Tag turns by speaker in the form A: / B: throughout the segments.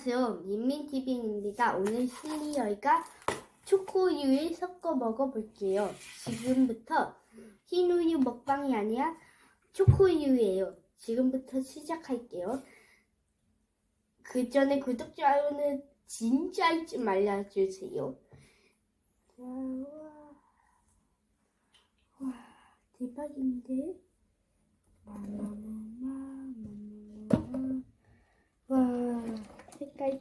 A: 안녕하세요. 민민TV입니다. 오늘 시리얼과 초코우유를 섞어 먹어볼게요. 지금부터 흰 우유 먹방이 아니라 초코우유예요. 지금부터 시작할게요. 그 전에 구독, 좋아요는 진짜 잊지 말아주세요. 와, 와, 대박인데?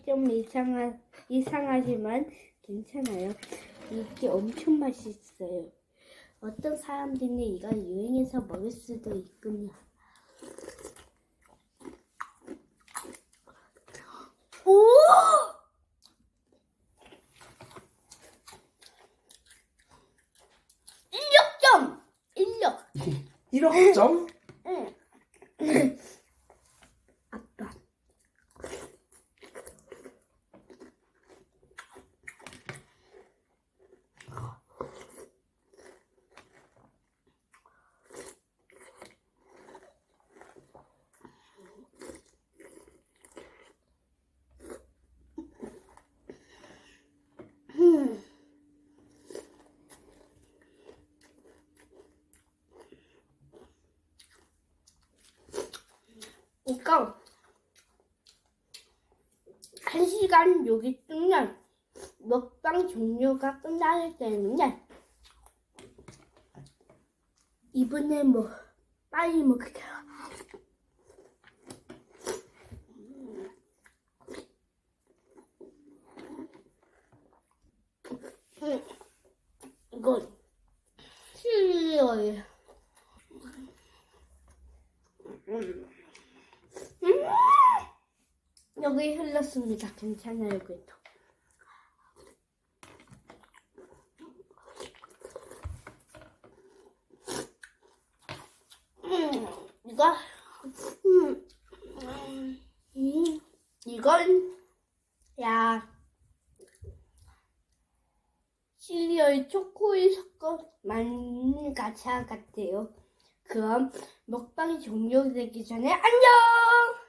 A: 좀 이상하, 이상하지만 괜찮아요. 이게 엄청 맛있어요. 어떤 사람들은 이걸 유행해서 먹을 수도 있군요. 오! 인력점! 인력!
B: 1억 점?
A: 응. 아빠. 음. 이거 한 시간 여기 뜨면 먹방 종료가 끝나기 때문에 이번에 뭐 빨리 먹을게요. 음, 이건 시리얼. 음. 음! 여기 흘렀습니다. 괜찮아요, 그래도. 음, 이거, 음, 음, 음, 이건, 야, 시리얼 초코를 섞어 만든 가차 같아요. 그럼 먹방이 종료되기 전에 안녕!